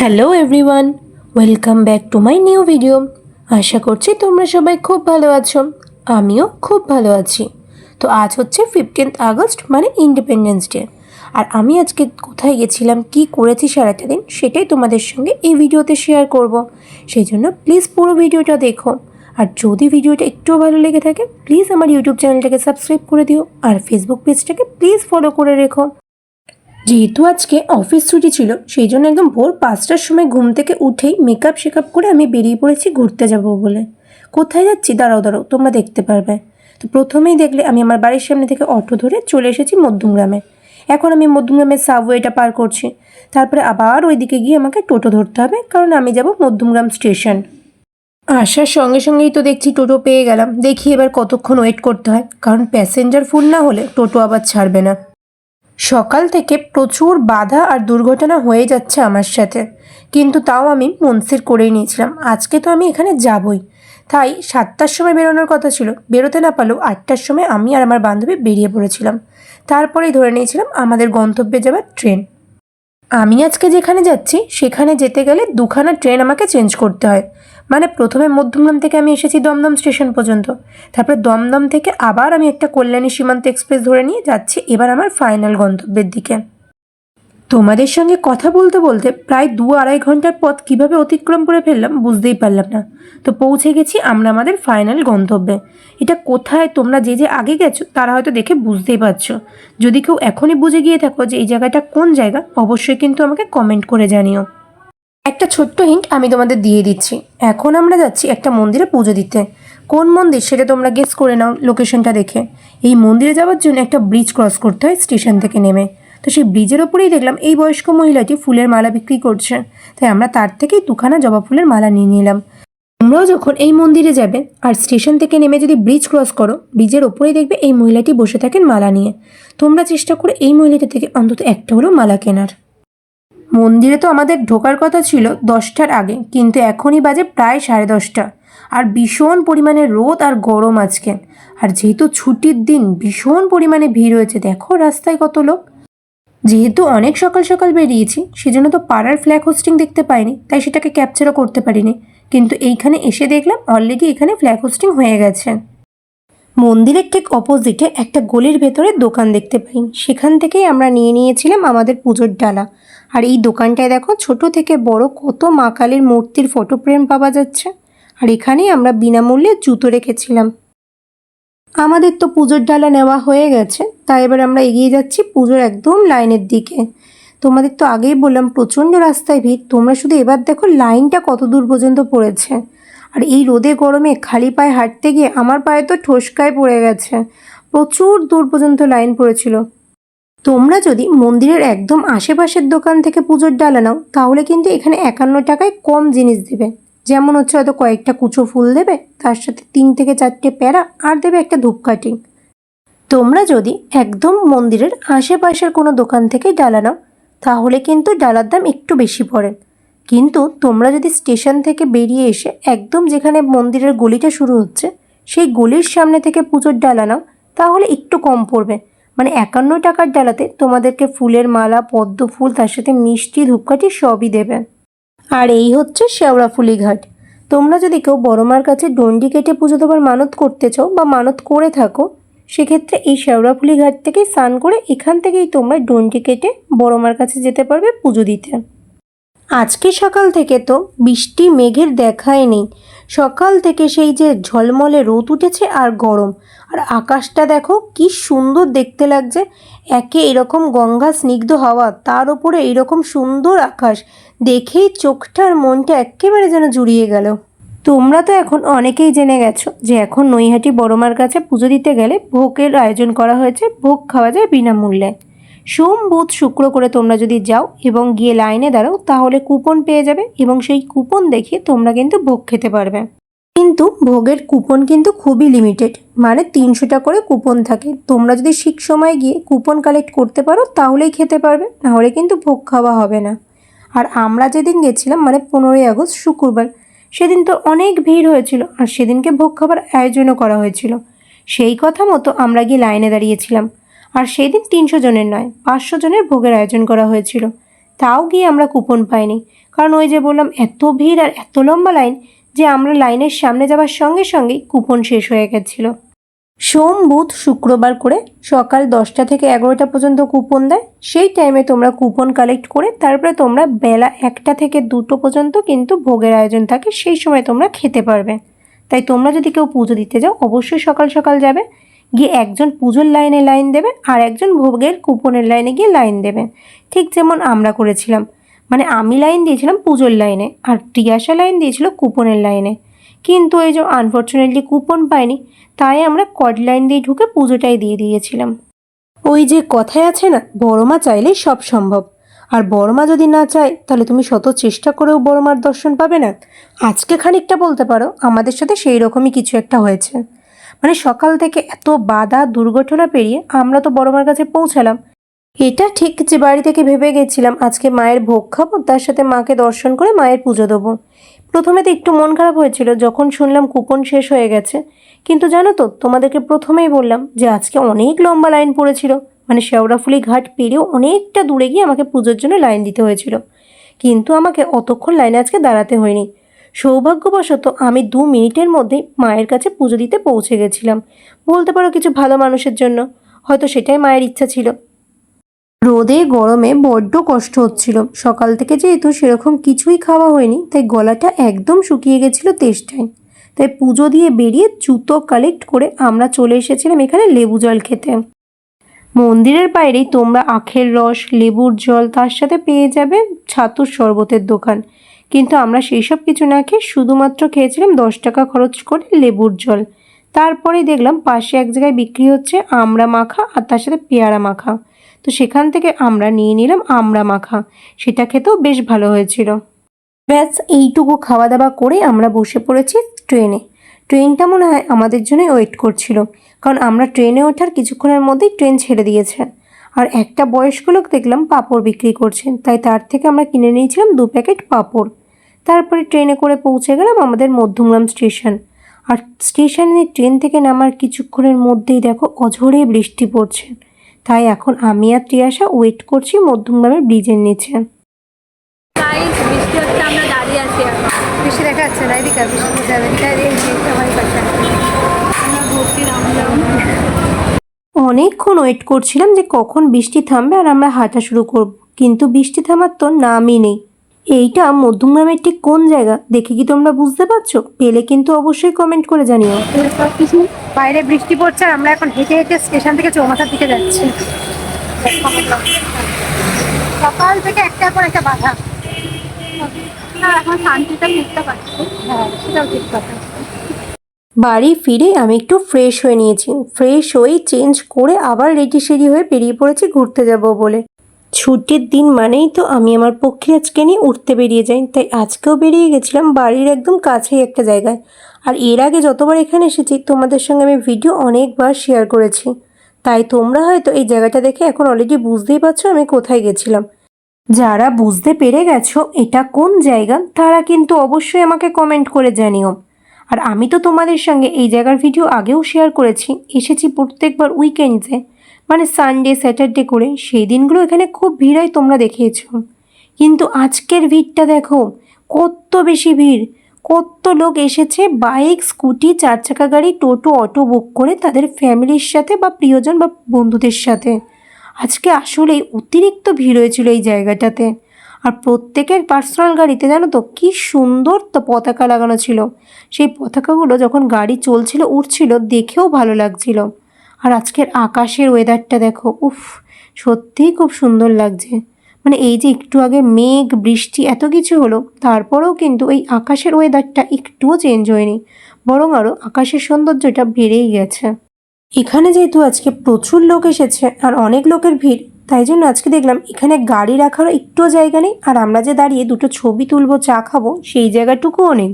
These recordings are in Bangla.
Hello everyone welcome back to my new video আশা করছি তোমরা সবাই খুব ভালো আছো। আমিও খুব ভালো আছি। তো আজ হচ্ছে ফিফটিন্থ আগস্ট মানে ইন্ডিপেন্ডেন্স ডে আর আমি আজকে কোথায় গেছিলাম, কি করেছি সারাটা দিন, সেটাই তোমাদের সঙ্গে এই ভিডিওতে শেয়ার করব। সেই জন্য প্লিজ পুরো ভিডিওটা দেখো। আর যদি ভিডিওটা একটুও ভালো লেগে থাকে প্লিজ আমার ইউটিউব চ্যানেলটাকে সাবস্ক্রাইব করে দিও। আর ফেসবুক পেজটাকে প্লিজ ফলো করে রেখো। যেহেতু আজকে অফিস ছুটি ছিল, সেই জন্য একদম ভোর পাঁচটার সময় ঘুম থেকে উঠেই মেকআপ শেকআপ করে আমি বেরিয়ে পড়েছি ঘুরতে যাব বলে। কোথায় যাচ্ছি? দাঁড়াও দাঁড়াও, তোমরা দেখতে পারবে। তো প্রথমেই দেখলে আমি আমার বাড়ির সামনে থেকে অটো ধরে চলে এসেছি মধ্যমগ্রামে। এখন আমি মধ্যমগ্রামের সাবওয়েটা পার করছি। তারপরে আবার ওইদিকে গিয়ে আমাকে টোটো ধরতে হবে, কারণ আমি যাব মধ্যমগ্রাম স্টেশন। আসার সঙ্গে সঙ্গেই তো দেখছি টোটো পেয়ে গেলাম। দেখি এবার কতক্ষণ ওয়েট করতে হয়, কারণ প্যাসেঞ্জার ফুল না হলে টোটো আবার ছাড়বে না। সকাল থেকে প্রচুর বাধা আর দুর্ঘটনা হয়ে যাচ্ছে আমার সাথে। কিন্তু তাও আমি মনস্থির করেই নিয়েছিলাম। আজকে তো আমি এখানে যাবই। তাই সাতটার সময় বেরোনোর কথা ছিল। বেরোতে না পারলেও আটটার সময় আমি আর আমার বান্ধবী বেরিয়ে পড়েছিলাম। তারপরেই ধরে নিয়েছিলাম আমাদের গন্তব্যে যাবার ট্রেন। আমি আজকে যেখানে যাচ্ছি, সেখানে যেতে গেলে দুখানা ট্রেন আমাকে চেঞ্জ করতে হয়। মানে প্রথমে মধ্যমগ্রাম থেকে আমি এসেছি দমদম স্টেশন পর্যন্ত। তারপরে দমদম থেকে আবার আমি একটা কল্যাণী সীমান্ত এক্সপ্রেস ধরে নিয়ে যাচ্ছি, এবার আমার ফাইনাল গন্তব্যের দিকে। তোমাদের সঙ্গে কথা বলতে বলতে প্রায় দু আড়াই ঘণ্টার পথ কীভাবে অতিক্রম করে ফেললাম বুঝতেই পারলাম না। তো পৌঁছে গেছি আমরা আমাদের ফাইনাল গন্তব্যে। এটা কোথায়? তোমরা যে যে আগে গেছো, তারা হয়তো দেখে বুঝতেই পারছ। যদি কেউ এখনই বুঝে গিয়ে থাকো যে এই জায়গাটা কোন জায়গা, অবশ্যই কিন্তু আমাকে কমেন্ট করে জানিও। একটা ছোট্ট হিন্ট আমি তোমাদের দিয়ে দিচ্ছি। এখন আমরা যাচ্ছি একটা মন্দিরে পুজো দিতে। কোন মন্দির সেটা তোমরা গেস করে নাও লোকেশনটা দেখে। এই মন্দিরে যাওয়ার জন্য একটা ব্রিজ ক্রস করতে হয় স্টেশন থেকে নেমে। তো সেই ব্রিজের ওপরেই দেখলাম এই বয়স্ক মহিলাটি ফুলের মালা বিক্রি করছে। তাই আমরা তার থেকেই দুখানা জবা ফুলের মালা নিয়ে নিলাম। তোমরাও যখন এই মন্দিরে যাবে আর স্টেশন থেকে নেমে যদি ব্রিজ ক্রস করো, ব্রিজের ওপরেই দেখবে এই মহিলাটি বসে থাকেন মালা নিয়ে। তোমরা চেষ্টা করে এই মহিলাটি থেকে অন্তত একটা হলো মালা কেনার। মন্দিরে তো আমাদের ঢোকার কথা ছিল দশটার আগে, কিন্তু এখনই বাজে প্রায় সাড়ে দশটা। আর ভীষণ পরিমাণে রোদ আর গরম আজকে। আর যেহেতু ছুটির দিন, ভীষণ পরিমাণে ভিড় হয়েছে। দেখো রাস্তায় কত লোক। যেহেতু অনেক সকাল সকাল বেরিয়েছি, সেজন্য তো পাড়ার ফ্ল্যাগ হোস্টিং দেখতে পাইনি, তাই সেটাকে ক্যাপচারও করতে পারিনি। কিন্তু এইখানে এসে দেখলাম অলরেডি এখানে ফ্ল্যাগ হোস্টিং হয়ে গেছে। মন্দিরের ঠিক অপোজিটে একটা গলির ভেতরে দোকান দেখতে পাই। সেখান থেকেই আমরা নিয়ে নিয়েছিলাম আমাদের পুজোর ডালা। আর এই দোকানটায় দেখো ছোট থেকে বড় কত মা কালীর মূর্তির ফটো ফ্রেম পাওয়া যাচ্ছে। আর এখানেই আমরা বিনামূল্যে জুতো রেখেছিলাম। আমাদের তো পুজোর ডালা নেওয়া হয়ে গেছে। তাই এবার আমরা এগিয়ে যাচ্ছি পুজোর একদম লাইনের দিকে। তোমাদের তো আগেই বললাম, প্রচণ্ড রাস্তায় ভিড়। তোমরা শুধু এবার দেখো লাইনটা কত দূর পর্যন্ত পড়েছে। আর এই রোদে গরমে খালি পায়ে হাঁটতে গিয়ে আমার পায়ে তো ঠোসকায় পড়ে গেছে। প্রচুর দূর পর্যন্ত লাইন পড়েছিল। তোমরা যদি মন্দিরের একদম আশেপাশের দোকান থেকে পুজোর ডালা নাও, তাহলে কিন্তু এখানে একান্ন টাকায় কম জিনিস দেবে। যেমন হচ্ছে হয়তো কয়েকটা কুচো ফুল দেবে, তার সাথে তিন থেকে চারটে প্যারা, আর দেবে একটা ধূপকাঠি। তোমরা যদি একদম মন্দিরের আশেপাশের কোনো দোকান থেকে ডালা নাও, তাহলে কিন্তু ডালার দাম একটু বেশি পড়ে। কিন্তু তোমরা যদি স্টেশন থেকে বেরিয়ে এসে একদম যেখানে মন্দিরের গলিটা শুরু হচ্ছে, সেই গলির সামনে থেকে পুজোর ডালা নাও, তাহলে একটু কম পড়বে। মানে একান্ন টাকার ডালাতে তোমাদেরকে ফুলের মালা, পদ্ম ফুল, তার সাথে মিষ্টি, ধূপকাঠি সবই দেবে। আর এই হচ্ছে শেওড়াফুলি ঘাট। তোমরা যদি কেউ বড়মার কাছে ডন্ডি কেটে পুজো দেবার মানত করতে চাও বা মানত করে থাকো সেক্ষেত্রে এই শেওড়াফুলি ঘাট থেকে স্নান করে এখান থেকেই তোমরা ডন্ডি কেটে বড় মার কাছে যেতে পারবে পুজো দিতে। আজকে সকাল থেকে তো বৃষ্টি মেঘের দেখাই নেই। সকাল থেকে সেই যে ঝলমলে রোদ উঠেছে আর গরম। আর আকাশটা দেখো কি সুন্দর দেখতে লাগছে। একে এরকম গঙ্গা স্নিগ্ধ হাওয়া, তার উপরে এরকম সুন্দর আকাশ। দেখেই চোখটা আর মনটা একেবারে যেন জুড়িয়ে গেল। তোমরা তো এখন অনেকেই জেনে গেছো যে এখন নৈহাটি বড়মার কাছে পুজো দিতে গেলে ভোগের আয়োজন করা হয়েছে, ভোগ খাওয়া যায় বিনামূল্যে। সোম, বুধ, শুক্র করে তোমরা যদি যাও এবং গিয়ে লাইনে দাঁড়াও, তাহলে কুপন পেয়ে যাবে এবং সেই কুপন দেখে তোমরা কিন্তু ভোগ খেতে পারবে। কিন্তু ভোগের কুপন কিন্তু খুবই লিমিটেড মানে তিনশোটা করে কুপন থাকে। তোমরা যদি ঠিক সময় গিয়ে কুপন কালেক্ট করতে পারো, তাহলেই খেতে পারবে, নাহলে কিন্তু ভোগ খাওয়া হবে না। আর আমরা যেদিন গেছিলাম মানে পনেরোই আগস্ট, শুক্রবার সেদিন তো অনেক ভিড় হয়েছিল আর সেদিনকে ভোগ খাবার আয়োজনও করা হয়েছিল। সেই কথা মতো আমরা গিয়ে লাইনে দাঁড়িয়েছিলাম। আর সেদিন তিনশো জনের নয়, পাঁচশো জনের ভোগের আয়োজন করা হয়েছিল। তাও গিয়ে আমরা কুপন পাইনি। কারণ ওই যে বললাম, এত ভিড় আর এত লম্বা লাইন যে আমরা লাইনের সামনে যাওয়ার সঙ্গে সঙ্গেই কুপন শেষ হয়ে গেছিল। সোম, বুধ, শুক্রবার করে সকাল দশটা থেকে এগারোটা পর্যন্ত কুপন দেয়। সেই টাইমে তোমরা কুপন কালেক্ট করে তারপরে তোমরা বেলা একটা থেকে দুটো পর্যন্ত কিন্তু ভোগের আয়োজন থাকে, সেই সময় তোমরা খেতে পারবে। তাই তোমরা যদি কেউ পুজো দিতে যাও, অবশ্যই সকাল সকাল যাবে। গিয়ে একজন পুজোর লাইনে লাইন দেবে আর একজন ভোগের কুপনের লাইনে গিয়ে লাইন দেবে। ঠিক যেমন আমরা করেছিলাম। মানে আমি লাইন দিয়েছিলাম পুজোর লাইনে আর টিয়াশা লাইন দিয়েছিল কুপনের লাইনে কিন্তু এই যে আনফর্চুনেটলি কুপন পাইনি, তাই আমরা কড লাইন দিয়ে ঢুকে পুজোটাই দিয়ে দিয়েছিলাম। ওই যে কথায় আছে না, বড় মা চাইলেই সব সম্ভব। আর বড় মা যদি না চায়, তাহলে তুমি শত চেষ্টা করেও বড় মার দর্শন পাবে না। আজকে খানিকটা বলতে পারো, আমাদের সাথে সেই রকমই কিছু একটা হয়েছে। মানে সকাল থেকে এত বাধা, দুর্ঘটনা পেরিয়ে আমরা তো বড় মার কাছে পৌঁছালাম। এটা ঠিক যে বাড়ি থেকে ভেবে গেছিলাম, আজকে মায়ের ভোগ খাব, তার সাথে মাকে দর্শন করে মায়ের পুজো দেবো। প্রথমে তো একটু মন খারাপ হয়েছিল, যখন শুনলাম কুপন শেষ হয়ে গেছে। কিন্তু জানো তো, তোমাদেরকে প্রথমেই বললাম যে আজকে অনেক লম্বা লাইন পড়েছিল। মানে শেওড়াফুলি ঘাট পেরিয়েও অনেকটা দূরে গিয়ে আমাকে পুজোর জন্য লাইন দিতে হয়েছিল। কিন্তু আমাকে অতক্ষণ লাইনে আজকে দাঁড়াতে হয়নি। সৌভাগ্যবশত আমি দু মিনিটের মধ্যেই মায়ের কাছে পুজো দিতে পৌঁছে গেছিলাম। বলতে পারো কিছু ভালো মানুষের জন্য। হয়তো সেটাই মায়ের ইচ্ছা ছিল। রোদে, গরমে বড্ড কষ্ট হচ্ছিল। সকাল থেকে যেহেতু সেরকম কিছুই খাওয়া হয়নি, তাই গলাটা একদম শুকিয়ে গেছিল তেষ্টায়। তাই পুজো দিয়ে বেরিয়ে জুতো কালেক্ট করে আমরা চলে এসেছিলাম এখানে লেবু জল খেতে। মন্দিরের বাইরেই তোমরা আখের রস, লেবুর জল তার সাথে পেয়ে যাবে ছাতুর শরবতের দোকান। কিন্তু আমরা সেই সব কিছু না খেয়ে শুধুমাত্র খেয়েছিলাম দশ টাকা খরচ করে লেবুর জল। তারপরে দেখলাম পাশে এক জায়গায় বিক্রি হচ্ছে আমড়া মাখা আর তার সাথে পেয়ারা মাখা। তো সেখান থেকে আমরা নিয়ে নিলাম আমড়া মাখা। সেটা খেতেও বেশ ভালো হয়েছিল। ব্যাস, এইটুকু খাওয়া দাওয়া করে আমরা বসে পড়েছি ট্রেনে। ট্রেনটা মনে হয় আমাদের জন্যই ওয়েট করছিল, কারণ আমরা ট্রেনে ওঠার কিছুক্ষণের মধ্যেই ট্রেন ছেড়ে দিয়েছে। আর একটা বয়স্ক লোক দেখলাম পাঁপড় বিক্রি করছেন তাই তার থেকে আমরা কিনে নিয়েছিলাম দু প্যাকেট পাঁপড়। তারপরে ট্রেনে করে পৌঁছে গেলাম আমাদের মধ্যমগ্রাম স্টেশন। আর স্টেশনে ট্রেন থেকে নামার কিছুক্ষণের মধ্যেই দেখো অঝরে বৃষ্টি পড়ছে। তাই এখন আমি আর ত্রিয়াশা ওয়েট করছি মধ্যমগ্রামের ব্রিজের নিচে। আমরা দাঁড়িয়ে আছি এখন। বেশি দেখা যাচ্ছে না এদিকে অনেকক্ষণ ওয়েট করছিলাম যে কখন বৃষ্টি থামবে আর আমরা হাঁটা শুরু করব কিন্তু বৃষ্টি থামার তো নামই নেই। এইটা মধ্যমগ্রামের ঠিক কোন জায়গা? দেখে কি তোমরা বুঝতে পারছ? পেলে কিন্তু অবশ্যই কমেন্ট করে জানিও। সব কিছু বাইরে বৃষ্টি পড়ছে আর আমরা এখন হেঁটে হেঁটে স্টেশন থেকে চৌমাথার দিকে যাচ্ছি। সকাল থেকে একটার পর একটা বাধা। না এখন শান্তিতে ফিরতে পারছি। হ্যাঁ সেটাও ঠিক কথা। বাড়ি ফিরে আমি একটু ফ্রেশ হয়ে নিয়েছি। ফ্রেশ হয়ে চেঞ্জ করে আবার রেডি সেডি হয়ে বেরিয়ে পড়েছি ঘুরতে যাব বলে। ছুটির দিন মানেই তো আমি আমার পক্ষে আজকে নিয়ে উঠতে বেরিয়ে যাই। তাই আজকেও বেরিয়ে গেছিলাম বাড়ির একদম কাছেই একটা জায়গায়। আর এর আগে যতবার এখানে এসেছি, তোমাদের সঙ্গে আমি ভিডিও অনেকবার শেয়ার করেছি। তাই তোমরা হয়তো এই জায়গাটা দেখে এখন অলরেডি বুঝতেই পারছ আমি কোথায় গেছিলাম। যারা বুঝতে পেরে গেছো এটা কোন জায়গা, তারা কিন্তু অবশ্যই আমাকে কমেন্ট করে জানিও। আর আমি তো তোমাদের সঙ্গে এই জায়গার ভিডিও আগেও শেয়ার করেছি। এসেছি প্রত্যেকবার উইকেন্ডসে মানে সানডে স্যাটারডে করে সেই দিনগুলো এখানে খুব ভিড় হয় তোমরা দেখিয়েছ। কিন্তু আজকের ভিড়টা দেখো, কত বেশি ভিড়। কত লোক এসেছে, বাইক, স্কুটি, চার চাকা গাড়ি, টোটো, অটো বুক করে তাদের ফ্যামিলির সাথে বা প্রিয়জন বা বন্ধুদের সাথে। আজকে আসলেই অতিরিক্ত ভিড় হয়েছিল এই জায়গাটাতে। আর প্রত্যেকের পার্সোনাল গাড়িতে জানো তো, কী সুন্দর তো পতাকা লাগানো ছিল। সেই পতাকাগুলো যখন গাড়ি চলছিল উঠছিল দেখেও ভালো লাগছিল। আর আজকের আকাশের ওয়েদারটা দেখো, উফ, সত্যিই খুব সুন্দর লাগছে। মানে এই যে একটু আগে মেঘ, বৃষ্টি, এত কিছু হলো, তারপরেও কিন্তু এই আকাশের ওয়েদারটা একটুও চেঞ্জ হয়নি, বরং আরও আকাশের সৌন্দর্যটা বেড়েই গেছে। এখানে যেহেতু আজকে প্রচুর লোক এসেছে আর অনেক লোকের ভিড়, তাই জন্য আজকে দেখলাম এখানে গাড়ি রাখারও একটুও জায়গা নেই, আর আমরা যে দাঁড়িয়ে দুটো ছবি তুলবো, চা খাব, সেই জায়গাটুকুও নেই।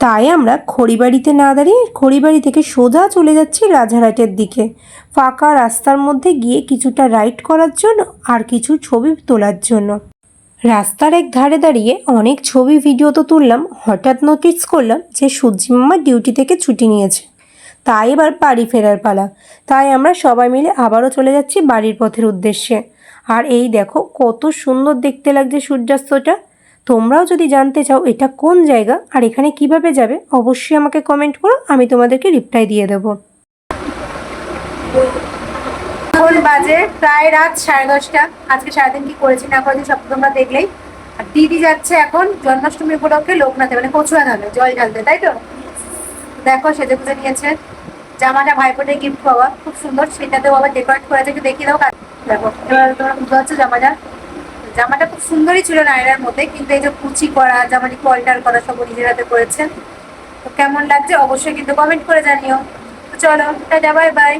তাই আমরা খড়িবাড়িতে না দাঁড়িয়ে খড়িবাড়ি থেকে সোজা চলে যাচ্ছি রাজারহাটের দিকে। ফাঁকা রাস্তার মধ্যে গিয়ে কিছুটা রাইড করার জন্য আর কিছু ছবি তোলার জন্য। রাস্তার এক ধারে দাঁড়িয়ে অনেক ছবি ভিডিও তো তুললাম, হঠাৎ নোটিস করলাম যে সূর্যি মামা ডিউটি থেকে ছুটি নিয়েছে। তাই এবার বাড়ি ফেরার পালা। তাই আমরা সবাই মিলে আবারও চলে যাচ্ছি বাড়ির পথের উদ্দেশ্যে। আর এই দেখো কত সুন্দর দেখতে লাগছে সূর্যাস্তটা। তোমরাও যদি জানতে চাও এটা কোন জায়গা আর এখানে কীভাবে যাবে, অবশ্যই আমাকে কমেন্ট করো, আমি তোমাদেরকে রিপ্লাই দিয়ে দেবো। এখন বাজে প্রায় রাত সাড়ে দশটা। আজকে সারাদিন কি করেছি না করেছি সব তোমরা দেখলেই। আর দিদি যাচ্ছে এখন জন্মাষ্টমী উপলক্ষে লোকনাথে মানে কচুয়া ধানে জল ঢালতে, তাই তো? দেখো সেজে পুজো নিয়েছে। জামাটা ভাইফোঁটে গিফট পাওয়া, খুব সুন্দর, সেটাতেও আবার ডেকোরেট করেছে, একটু দেখিয়ে দাও দেখো, এবার তোমরা বুঝতে পারছ জামাটা। জামাটা খুব সুন্দরই ছিল নায়রার মধ্যে, কিন্তু এই যে কুচি করা জামাটি কলটার করা সব নিজের হাতে করেছেন। তো কেমন লাগছে অবশ্যই কিন্তু কমেন্ট করে জানিও। তো চলো, টাটা বাই বাই